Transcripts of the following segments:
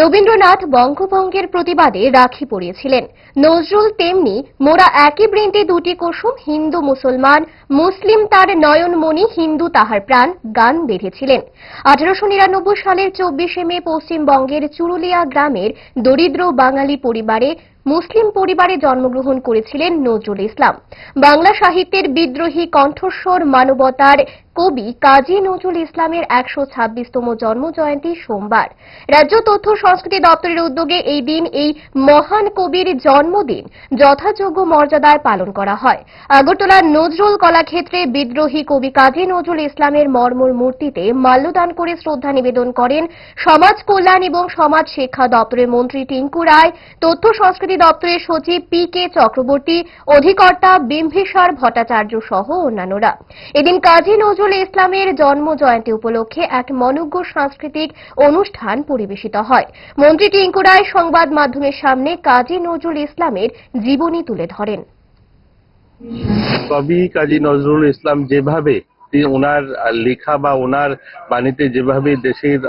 রবীন্দ্রনাথ বঙ্গভঙ্গের প্রতিবাদে রাখি পরিয়েছিলেন। নজরুল তেমনি মোরা একই বৃন্তে দুটি কুসুম, হিন্দু মুসলমান, মুসলিম তার নয়নমণি, হিন্দু তাহার প্রাণ গান বেঁধেছিলেন। আঠারোশো নিরানব্বই সালের চব্বিশে মে পশ্চিমবঙ্গের চুরুলিয়া গ্রামের দরিদ্র বাঙালি পরিবারে মুসলিম পরিবারে জন্মগ্রহণ করেছিলেন নজরুল ইসলাম। বাংলা সাহিত্যের বিদ্রোহী কণ্ঠস্বর মানবতার কবি কাজী নজরুল ইসলামের একশো ছাব্বিশতম জন্মজয়ন্তী সোমবার। রাজ্য তথ্য সংস্কৃতি দপ্তরের উদ্যোগে এই দিন এই মহান কবির জন্মদিন যথাযোগ্য মর্যাদায় পালন করা হয়। আগরতলার নজরুল কলাক্ষেত্রে বিদ্রোহী কবি কাজী নজরুল ইসলামের মর্মর মূর্তিতে মাল্যদান করে শ্রদ্ধা নিবেদন করেন সমাজ কল্যাণ এবং সমাজ শিক্ষা দপ্তরের মন্ত্রী টিঙ্কু রায়। তথ্য সংস্কৃতি দপ্তরের সচিব পি কে চক্রবর্তী, অধিকর্তা বিম্বিসার ভট্টাচার্য সহ অন্যান্যরা। এদিন কাজী নজরুল ইসলামের জন্ম জয়ন্তী উপলক্ষে এক মনোজ্ঞ সাংস্কৃতিক অনুষ্ঠান পরিবেশিত হয়। মন্ত্রী টিঙ্কু রায় সংবাদ মাধ্যমের সামনে কাজী নজরুল ইসলামের জীবনী তুলে ধরেন। কবি কাজী নজরুল ইসলাম যেভাবে ওনার লেখা বা ওনার বাণীতে যেভাবে দেশের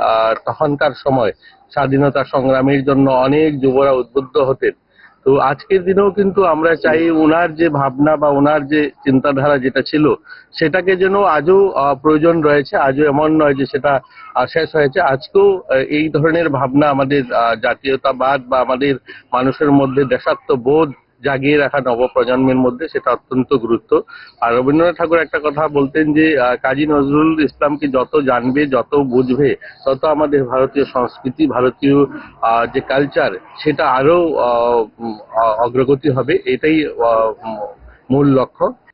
তখনকার সময় স্বাধীনতা সংগ্রামের জন্য অনেক যুবরা উদ্বুদ্ধ হতেন তো আজকের দিনেও কিন্তু আমরা চাই ওনার যে ভাবনা বা ওনার যে চিন্তাধারা যেটা ছিল, সেটাকে যেন আজও প্রয়োজন রয়েছে, আজও এমন নয় যে সেটা শেষ হয়েছে। আজকেও এই ধরনের ভাবনা আমাদের জাতীয়তাবাদ বা আমাদের মানুষের মধ্যে দেশাত্মবোধ জাগিয়ে রাখা নবপ্রজন্মের মধ্যে সেটা অত্যন্ত গুরুত্ব। আর রবীন্দ্রনাথ ঠাকুর একটা কথা বলতেন যে কাজী নজরুল ইসলামকে যত জানবে, যত বুঝবে, তত আমাদের ভারতীয় সংস্কৃতি, ভারতীয় যে কালচার সেটা আরও অগ্রগতি হবে। এটাই মূল লক্ষ্য।